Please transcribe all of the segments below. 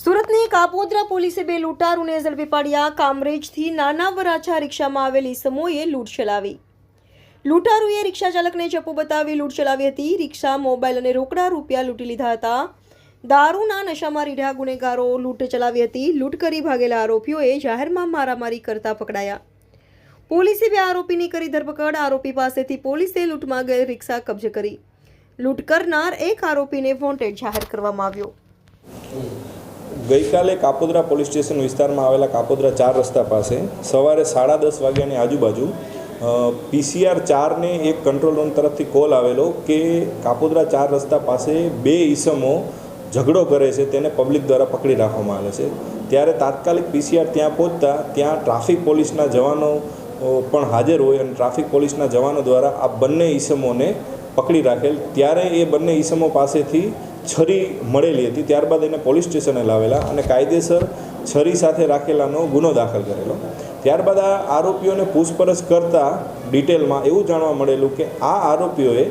સુરતની કાપોદ્રા પોલીસે બે લૂંટારૂને ઝડપી પાડ્યા. કામરેજથી નાના વરાછા રિક્ષામાં આવેલી સમૂહે લૂંટ ચલાવી. લૂંટારૂએ રિક્ષા ચાલકને ચપ્પુ બતાવી લૂંટ ચલાવી હતી. રિક્ષા, મોબાઈલ અને રોકડા રૂપિયા લૂંટી લીધા હતા. દારૂના નશામાં રીઢા ગુનેગારો લૂંટ ચલાવી હતી. લૂંટ કરી ભાગેલા આરોપીઓએ જાહેરમાં મારામારી કરતા પકડાયા. પોલીસે બે આરોપીની કરી ધરપકડ. આરોપી પાસેથી પોલીસે લૂંટમાં ગયેલ રિક્ષા કબજે કરી. લૂંટ કરનાર એક આરોપીને વોન્ટેડ જાહેર કરવામાં આવ્યો. ગઈકાલે કાપોદ્રા પોલીસ સ્ટેશન વિસ્તારમાં આવેલા કાપોદ્રા ચાર રસ્તા પાસે સવારે સાડા દસ વાગ્યાની આજુબાજુ પીસીઆર ચારને એક કંટ્રોલ રૂમ તરફથી કોલ આવેલો કે કાપોદ્રા ચાર રસ્તા પાસે બે ઈસમો ઝઘડો કરે છે, તેને પબ્લિક દ્વારા પકડી રાખવામાં આવે છે. ત્યારે તાત્કાલિક પીસીઆર ત્યાં પહોંચતા, ત્યાં ટ્રાફિક પોલીસના જવાનો પણ હાજર હોય અને ટ્રાફિક પોલીસના જવાનો દ્વારા આ બંને ઈસમોને પકડી રાખેલ. ત્યારે એ બંને ઈસમો પાસેથી છરી મળેલી હતી. ત્યારબાદ એને પોલીસ સ્ટેશને લાવેલા અને કાયદેસર છરી સાથે રાખેલાનો ગુનો દાખલ કરેલો. ત્યારબાદ આ આરોપીઓને પૂછપરછ કરતાં ડિટેલમાં એવું જાણવા મળેલું કે આ આરોપીઓએ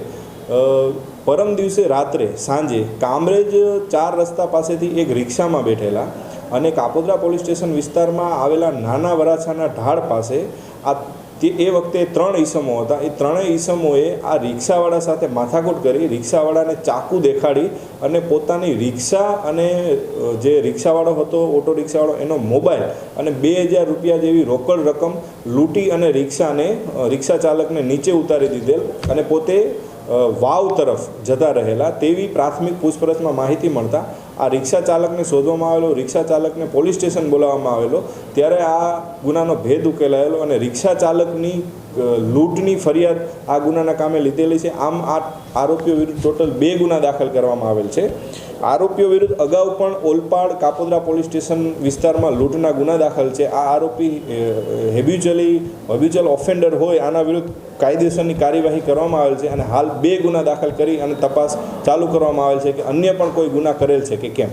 પરમ દિવસે રાત્રે સાંજે કામરેજ ચાર રસ્તા પાસેથી એક રિક્ષામાં બેઠેલા અને કાપોદ્રા પોલીસ સ્ટેશન વિસ્તારમાં આવેલા નાના વરાછાના ઢાળ પાસે આ તે એ વખતે ત્રણ ઈસમો હતા. એ ત્રણેય ઈસમોએ આ રિક્ષાવાળા સાથે માથાકૂટ કરી, રિક્ષાવાળાને ચાકુ દેખાડી અને પોતાની રિક્ષા અને જે રિક્ષાવાળો હતો, ઓટો રિક્ષાવાળો, એનો મોબાઈલ અને બે હજાર રૂપિયા જેવી રોકડ રકમ લૂંટી અને રિક્ષાને રિક્ષા ચાલકને નીચે ઉતારી દીધેલ અને પોતે વાવ તરફ જતા રહેલા તેવી પ્રાથમિક પૂછપરછમાં માહિતી મળતા આ રિક્ષા ચાલકને શોધવામાં આવેલો, રિક્ષા ચાલકને પોલીસ સ્ટેશન બોલાવવામાં આવેલો, ત્યારે આ ગુનાનો ભેદ ઉકેલાયેલો અને રિક્ષા ચાલકની લૂંટની ફરિયાદ આ ગુનાના કામે લીધેલી છે. આમ આ આરોપીઓ વિરુદ્ધ ટોટલ બે ગુના દાખલ કરવામાં આવેલ છે. આરોપીઓ વિરુદ્ધ અગાઉ પણ ઓલપાડ કાપોદરા પોલીસ સ્ટેશન વિસ્તારમાં લૂંટના ગુના દાખલ છે. આ આરોપી હેબ્યુચલી હેબ્યુચલ ઓફેન્ડર હોય આના વિરુદ્ધ કાયદેસરની કાર્યવાહી કરવામાં આવેલ છે અને હાલ બે ગુના દાખલ કરી અને તપાસ ચાલુ કરવામાં આવેલ છે કે અન્ય પણ કોઈ ગુના કરેલ છે કે કેમ?